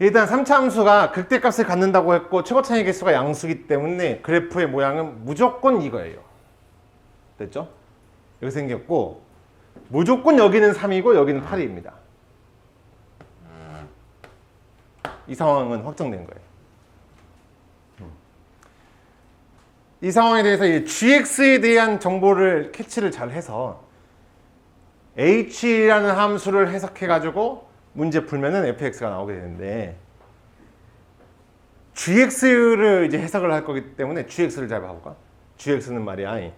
일단 3차 함수가 극대값을 갖는다고 했고 최고 차이 개수가 양수기 때문에 그래프의 모양은 무조건 이거예요. 됐죠? 이렇게 생겼고 무조건 여기는 3이고 여기는 8입니다. 이 상황은 확정된 거예요. 음. 이 상황에 대해서 이 gx에 대한 정보를 캐치를 잘 해서 h라는 함수를 해석해 가지고 문제 풀면은 fx가 나오게 되는데 gx를 이제 해석을 할 거기 때문에 gx를 잘 봐볼까? gx는 말이야.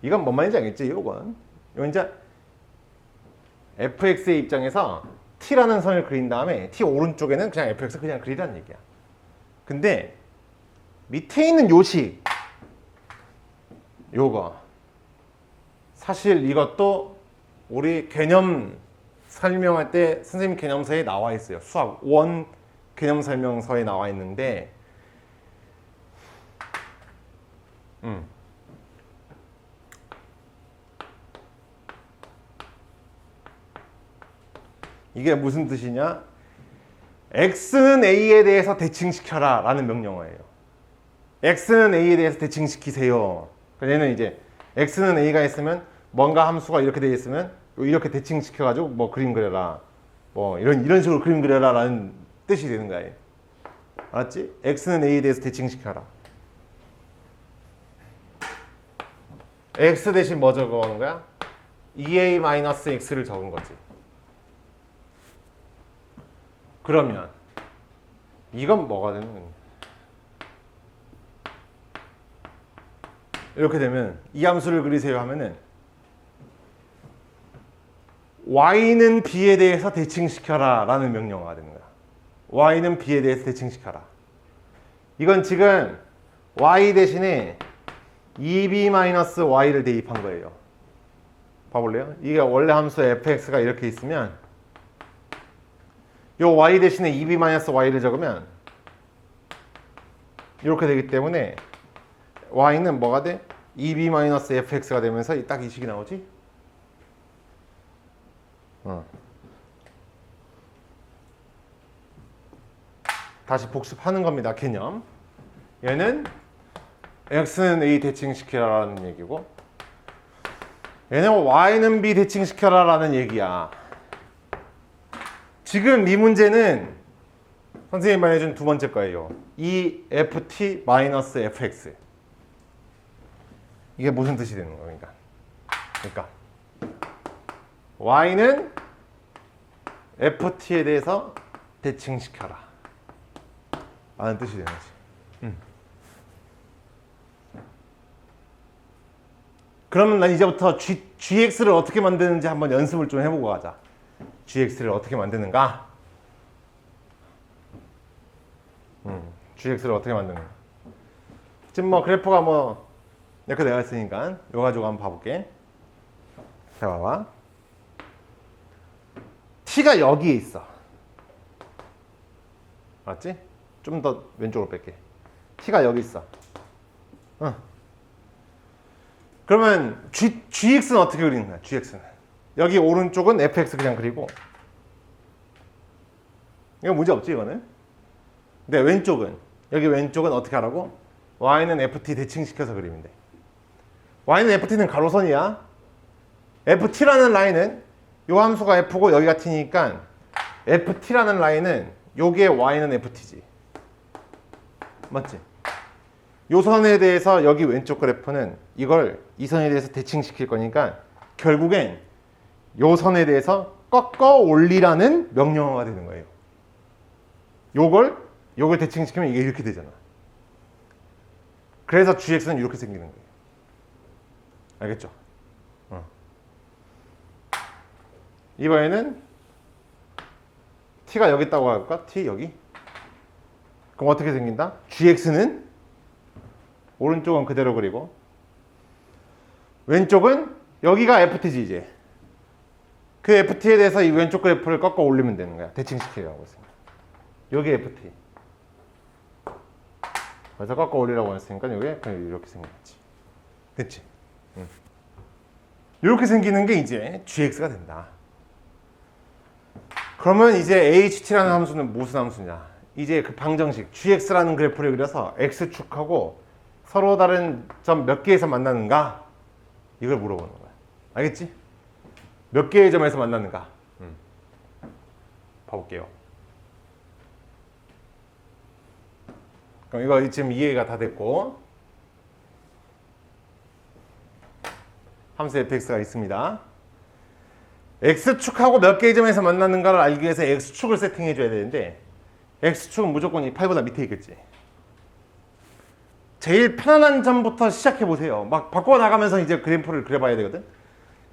이건 뭔 말인지 알겠지? 이건 이건 이제 fx의 입장에서 t라는 선을 그린 다음에 t 오른쪽에는 그냥 fx 그냥 그리라는 얘기야. 근데 밑에 있는 요식 요거 사실 이것도 우리 개념 설명할 때 선생님 개념서에 나와 있어요. 수학 원 개념 설명서에 나와 있는데 음. 이게 무슨 뜻이냐? x는 a에 대해서 대칭시켜라 라는 명령어예요. x는 a에 대해서 대칭시키세요. 그러니까 얘는 이제 x는 a가 있으면 뭔가 함수가 이렇게 되어 있으면 이렇게 대칭 시켜 가지고 뭐 그림 그려라. 뭐 이런 이런 식으로 그림 그려라 라는 뜻이 되는 거예요. 알았지? x는 a에 대해서 대칭시켜라. x 대신 뭐 적어오는 거야? 2a-x를 적은 거지. 그러면 이건 뭐가 되는 거냐? 이렇게 되면 이 함수를 그리세요 하면은 y는 b에 대해서 대칭시켜라 라는 명령어가 되는 거야. y는 b에 대해서 대칭시켜라. 이건 지금 y 대신에 2b-y를 대입한 거예요. 봐볼래요? 이게 원래 함수 fx가 이렇게 있으면 요 y 대신에 2b-y를 적으면 이렇게 되기 때문에 y는 뭐가 돼? 2b-fx가 되면서 딱 이 식이 나오지? 어. 다시 복습하는 겁니다. 개념. 얘는 x는 a 대칭시켜라라는 얘기고 얘는 y는 b 대칭시켜라라는 얘기야. 지금 이 문제는 선생님이 말해준 두 번째 거예요. E ft 마이너스 fx. 이게 무슨 뜻이 되는 겁니까? 그러니까 y는 ft에 대해서 대칭시켜라. 라는 뜻이 되는 거지. 음. 그러면 난 이제부터 G, gx를 어떻게 만드는지 한번 연습을 좀 해보고 가자. gx를 어떻게 만드는가? 음, gx를 어떻게 만드는가? 지금 뭐 그래프가 뭐 이렇게 되어 있으니까 요 가지고 한번 봐볼게. 자, 봐봐. T가 여기에 있어. 맞지? 좀 더 왼쪽으로 뺄게. t가 여기 있어. 어. 그러면 G, gx는 어떻게 그리는 거야? gx는. 여기 오른쪽은 fx 그냥 그리고 이거 문제 없지 이거는? 근데 왼쪽은 여기 왼쪽은 어떻게 하라고? y는 ft 대칭시켜서 그리면 돼. y는 ft는 가로선이야. ft라는 라인은 요 함수가 f고 여기가 t니까 ft라는 라인은 요게 y는 ft지. 맞지? 요 선에 대해서 여기 왼쪽 그래프는 이걸 이 선에 대해서 대칭시킬 거니까 결국엔 요 선에 대해서 꺾어 올리라는 명령어가 되는 거예요. 요걸 요걸 대칭시키면 이게 이렇게 되잖아. 그래서 gx는 이렇게 생기는 거예요. 알겠죠? 어. 이번에는 t가 여기 있다고 할까? t 여기. 그럼 어떻게 생긴다? gx는 오른쪽은 그대로 그리고 왼쪽은 여기가 ft지 이제. 그 ft에 대해서 이 왼쪽 그래프를 꺾어 올리면 되는 거야. 대칭시키려고 했으니까. 여기 ft. 그래서 꺾어 올리라고 했으니까 여기 그냥 이렇게 생겼지. 됐지? 응. 이렇게 생기는 게 이제 gx가 된다. 그러면 이제 HT라는 함수는 무슨 함수냐? 이제 그 방정식 GX라는 그래프를 그려서 X축하고 서로 다른 점 몇 개에서 만나는가? 이걸 물어보는 거야. 알겠지? 몇 개의 점에서 만나는가? 음. 봐볼게요. 그럼 이거 지금 이해가 다 됐고 함수 fx가 있습니다. X축하고 몇 개의 점에서 만나는가를 알기 위해서 x축을 세팅해 줘야 되는데 x축은 무조건 이 8보다 밑에 있겠지. 제일 편안한 점부터 시작해 보세요. 막 바꿔 나가면서 이제 그래프를 그려봐야 되거든.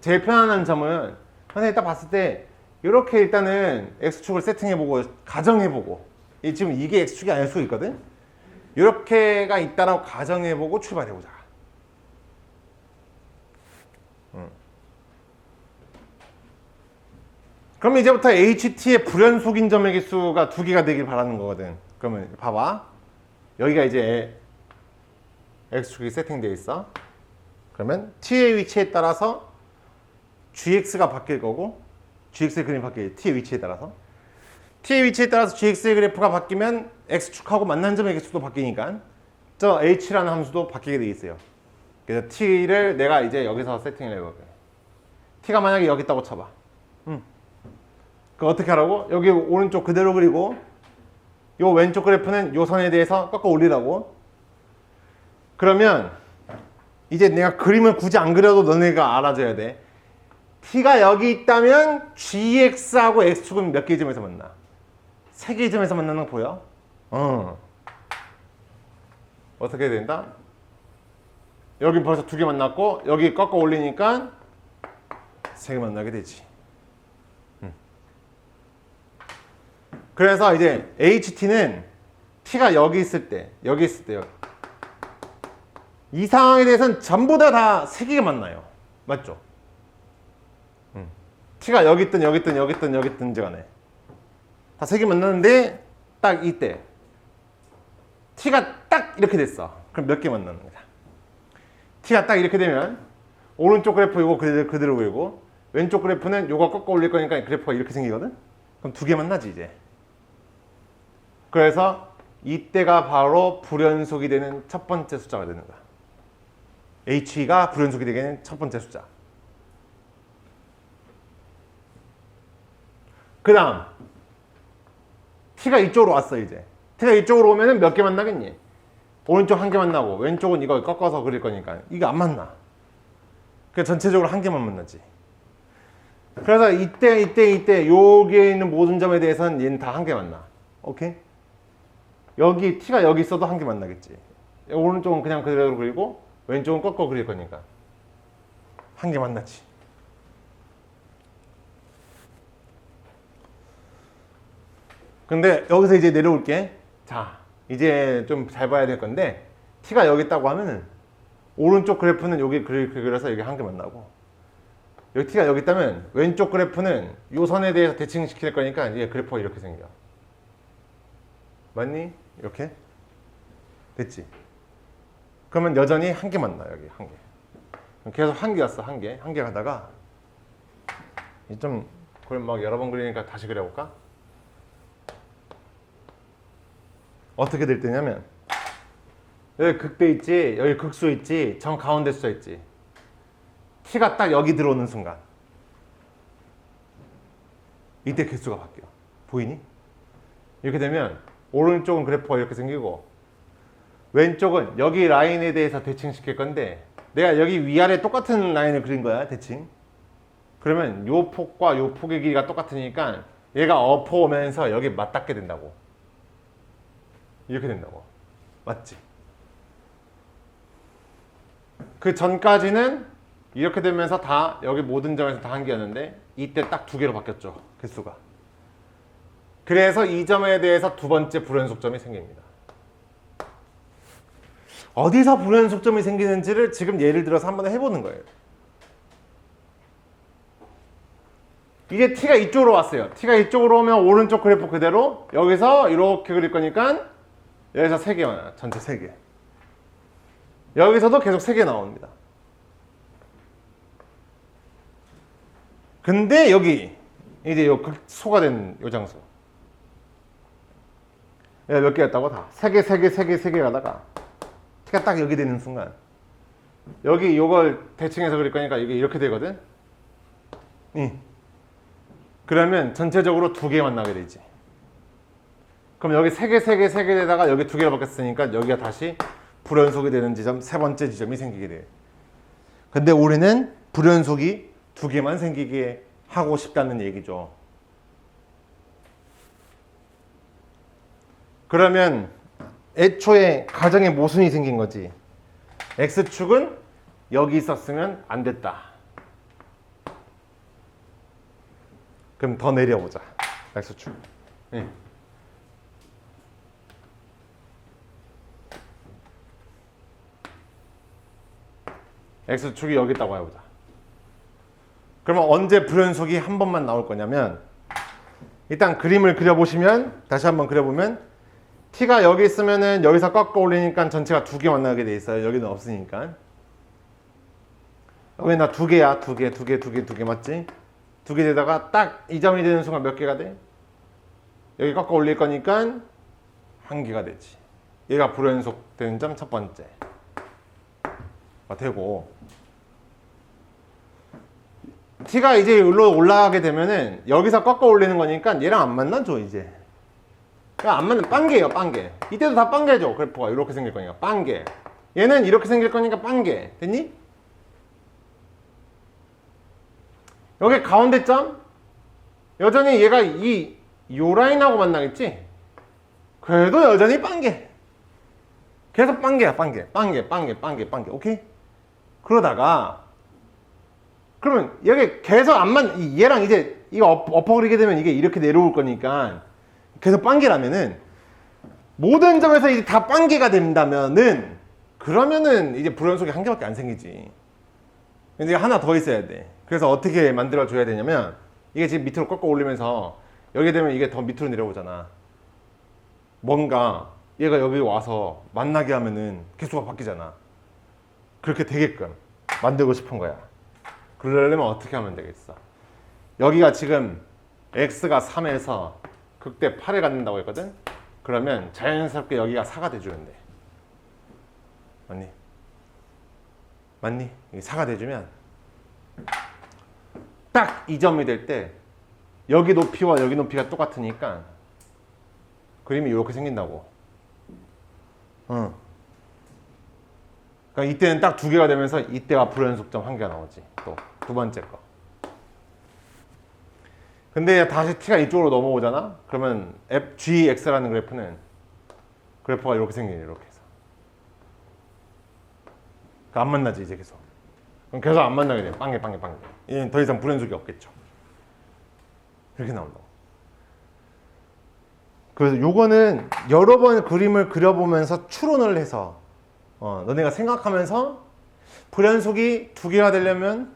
제일 편안한 점은 선생님이 딱 봤을 때 이렇게 일단은 x축을 세팅해 보고 가정해 보고 이 지금 이게 x축이 아닐 수 있거든. 이렇게가 있다라고 가정해 보고 출발해 보자. 그럼 이제부터 HT의 불연속인 점의 개수가 두 개가 되길 바라는 거거든. 그러면 봐봐. 여기가 이제 X축이 세팅되어 있어. 그러면 T의 위치에 따라서 GX가 바뀔 거고 GX의 그림이 바뀌 T의 위치에 따라서 T의 위치에 따라서 GX의 그래프가 바뀌면 X축하고 만난 점의 개수도 바뀌니까 저 H라는 함수도 바뀌게 돼 있어요. 그래서 T를 내가 이제 여기서 세팅을 해볼게. T가 만약에 여기 있다고 쳐봐. 그 어떻게 하라고? 여기 오른쪽 그대로 그리고 요 왼쪽 그래프는 요 선에 대해서 꺾어 올리라고. 그러면 이제 내가 그림을 굳이 안 그려도 너네가 알아줘야 돼. t가 여기 있다면 gx하고 x축은 몇 개의 점에서 만나? 세 개의 점에서 만나는 거 보여? 어. 어떻게 된다? 여기 벌써 두 개 만났고 여기 꺾어 올리니까 세 개 만나게 되지. 그래서 이제 HT는 T가 여기 있을 때, 여기 있을 때요. 이 상황에 대해서는 전부 다 다 세 개가 만나요. 맞죠? 음. T가 여기 있든 여기 있든 여기 있든 여기 있든 간에 다 세 개 만나는데 딱 이때 T가 딱 이렇게 됐어. 그럼 몇 개 만나는 거야? T가 딱 이렇게 되면 오른쪽 그래프 이거 그대로, 그대로 그리고 왼쪽 그래프는 요거 꺾어 올릴 거니까 그래프가 이렇게 생기거든? 그럼 두 개 만나지 이제. 그래서 이때가 바로 불연속이 되는 첫 번째 숫자가 되는 거야. H가 불연속이 되는 첫 번째 숫자. 그 다음 T가 이쪽으로 왔어 이제. T가 이쪽으로 오면은 몇개 만나겠니? 오른쪽 한 개 만나고 왼쪽은 이걸 꺾어서 그릴 거니까 이게 안 만나. 그 전체적으로 한 개만 만나지. 그래서 이때 이때 이때 여기에 있는 모든 점에 대해서는 얘는 다 한 개 만나. 오케이? 여기 t가 여기 있어도 한 개 만나겠지. 오른쪽은 그냥 그대로 그리고 왼쪽은 꺾어 그릴 거니까 한 개 만나지. 근데 여기서 이제 내려올게. 자, 이제 좀 잘 봐야 될 건데 t가 여기 있다고 하면은 오른쪽 그래프는 여기 그려서 여기 한 개 만나고 여기 t가 여기 있다면 왼쪽 그래프는 요 선에 대해서 대칭시킬 거니까 이제 그래프가 이렇게 생겨. 맞니? 이렇게 됐지. 그러면 여전히 한 개 만 나 여기 한 개. 계속 한 개였어 한 개, 한 개 가다가 이좀 그걸 막 여러 번 그리니까 다시 그려볼까? 어떻게 될 때냐면 여기 극대 있지, 여기 극수 있지, 정 가운데 숫자 있지. t가 딱 여기 들어오는 순간 이때 개수가 바뀌어. 보이니? 이렇게 되면 오른쪽은 그래프가 이렇게 생기고 왼쪽은 여기 라인에 대해서 대칭시킬 건데 내가 여기 위아래 똑같은 라인을 그린 거야 대칭. 그러면 요 폭과 요 폭의 길이가 똑같으니까 얘가 엎어 오면서 여기 맞닿게 된다고. 이렇게 된다고. 맞지? 그 전까지는 이렇게 되면서 다 여기 모든 점에서 다 한 개였는데 이때 딱 두 개로 바뀌었죠 개수가 그래서 이 점에 대해서 두 번째 불연속점이 생깁니다. 어디서 불연속점이 생기는지를 지금 예를 들어서 한번 해보는 거예요. 이제 t가 이쪽으로 왔어요. t가 이쪽으로 오면 오른쪽 그래프 그대로 여기서 이렇게 그릴 거니까 여기서 세개 나와요. 전체 세 개. 여기서도 계속 세개 나옵니다. 근데 여기 이제 요 극소가 된 요 장수. 얘몇 개였다고 다? 세 개, 세 개, 세 개, 세 개 가다가 t가 딱 여기 되는 순간 여기 요걸 대칭해서 그릴 거니까 이게 이렇게 되거든. 이. 그러면 전체적으로 두 개 만나게 되지. 그럼 여기 세 개, 세 개, 세 개 되다가 여기 두 개를 바뀌었으니까 여기가 다시 불연속이 되는 지점 세 번째 지점이 생기게 돼. 근데 우리는 불연속이 두 개만 생기게 하고 싶다는 얘기죠. 그러면 애초에 가정에 모순이 생긴 거지. x축은 여기 있었으면 안 됐다. 그럼 더 내려보자. x축. 예. x축이 여기 있다고 해보자. 그러면 언제 불연속이 한 번만 나올 거냐면 일단 그림을 그려보시면 다시 한번 그려보면 t가 여기 있으면은 여기서 꺾어 올리니까 전체가 두 개 만나게 돼 있어요. 여기는 없으니까. 여기 나두 개야. 두 개, 두 개, 두 개, 두 개 맞지? 두 개 되다가 딱 이 점이 되는 순간 몇 개가 돼? 여기 꺾어 올릴 거니까 한 개가 되지. 얘가 불연속 되는 점 첫 번째. 가 되고 t가 이제 올라가게 되면은 여기서 꺾어 올리는 거니까 얘랑 안 만나죠 이제 안 맞는 빵개예요 빵개. 이때도 다 빵개죠 그래프가. 이렇게 생길 거니까 빵개. 얘는 이렇게 생길 거니까 빵개. 됐니? 여기 가운데 점? 여전히 얘가 이 요 라인하고 만나겠지? 그래도 여전히 빵개. 계속 빵개야 빵개. 빵개 빵개 빵개 빵개. 오케이? 그러다가 그러면 여기 계속 안 만, 이- 얘랑 이제 이거 엎- 엎어그리게 되면 이게 이렇게 내려올 거니까 계속 빵개라면은 모든 점에서 이제 다 빵개가 된다면은 그러면은 이제 불연속이 한 개밖에 안 생기지. 근데 하나 더 있어야 돼. 그래서 어떻게 만들어 줘야 되냐면 이게 지금 밑으로 꺾어 올리면서 여기 되면 이게 더 밑으로 내려오잖아. 뭔가 얘가 여기 와서 만나게 하면은 개수가 바뀌잖아. 그렇게 되게끔 만들고 싶은 거야. 그러려면 어떻게 하면 되겠어? 여기가 지금 x가 3에서 극대 8에 갖는다고 했거든? 그러면 자연스럽게 여기가 4가 돼주면 돼. 맞니? 맞니? 이게 4가 돼주면 딱 이 점이 될 때 여기 높이와 여기 높이가 똑같으니까 그림이 이렇게 생긴다고. 응. 그러니까 이때는 딱 두 개가 되면서 이때가 불연속점 한 개가 나오지. 또 두 번째 거. 근데 다시 t가 이쪽으로 넘어오잖아. 그러면 f gx라는 그래프는 그래프가 이렇게 생기네. 이렇게 해서. 그러니까 안 만나지 이제 계속. 그럼 계속 안 만나게 돼. 빵개 빵개 빵개. 얘는 더 이상 불연속이 없겠죠. 이렇게 나온다고. 그래서 요거는 여러 번 그림을 그려보면서 추론을 해서 어, 너네가 생각하면서 불연속이 두 개가 되려면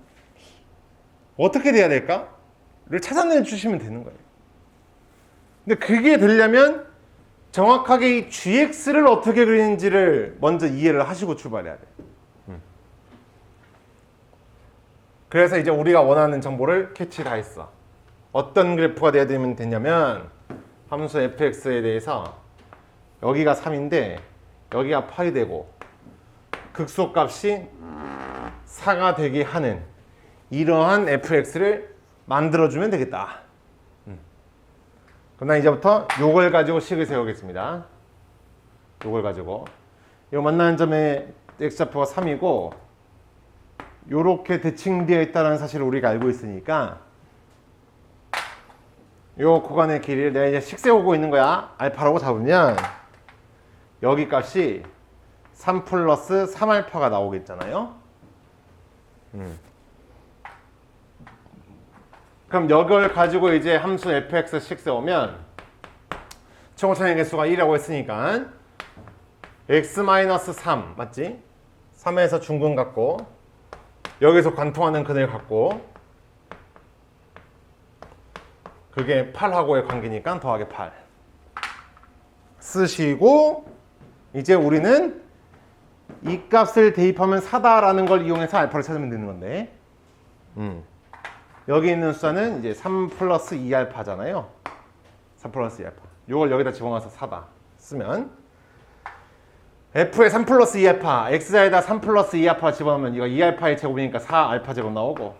어떻게 돼야 될까? 를 찾아내 주시면 되는 거예요. 근데 그게 되려면 정확하게 이 gx를 어떻게 그리는지를 먼저 이해를 하시고 출발해야 돼. 음. 그래서 이제 우리가 원하는 정보를 캐치를 했어. 어떤 그래프가 돼야 되면 되냐면 함수 fx에 대해서 여기가 3인데 여기가 8이 되고 극소값이 4가 되게 하는 이러한 fx를 만들어주면 되겠다. 음. 그럼 난 이제부터 요걸 가지고 식을 세우겠습니다. 요걸 가지고 요 만나는 점의 x좌표가 3이고 요렇게 대칭되어 있다는 사실을 우리가 알고 있으니까 요 구간의 길이를 내가 이제 식 세우고 있는 거야. 알파라고 잡으면 여기 값이 3 플러스 3알파가 나오겠잖아요. 음. 그럼 이걸 가지고 이제 함수 fx 식 세우면 최고차의 개수가 1이라고 했으니까 x-3 맞지? 3에서 중근 갖고 여기서 관통하는 그늘 갖고 그게 8하고의 관계니까 더하기 8 쓰시고 이제 우리는 이 값을 대입하면 4다라는 걸 이용해서 알파를 찾으면 되는 건데 음. 여기 있는 숫자는 이제 3 플러스 2알파잖아요. 3 플러스 2알파. 요걸 여기다 집어넣어서 4다 쓰면 f에 3 플러스 2알파, x자에다 3 플러스 2알파 집어넣으면 이거 2알파의 제곱이니까 4알파 제곱 나오고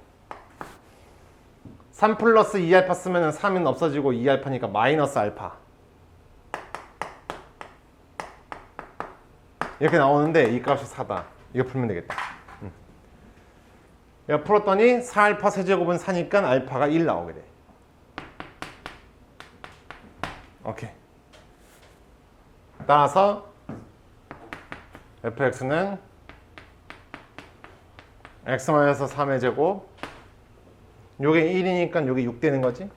3 플러스 2알파 쓰면은 3은 없어지고 2알파니까 마이너스 알파 이렇게 나오는데 이 값이 4다. 이거 풀면 되겠다. 풀었더니 4알파 세제곱은 4니까 알파가 1 나오게 돼. 오케이. 따라서 fx는 x-3의 제곱 요게 1이니까 요게 6 되는 거지?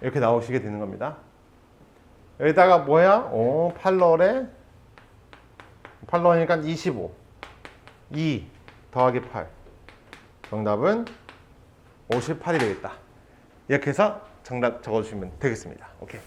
이렇게 나오시게 되는 겁니다. 여기다가 뭐야? 오, 8롤에 8롤이니까 25 2 더하기 8 정답은 58이 되겠다. 이렇게 해서 정답 적어주시면 되겠습니다. 오케이.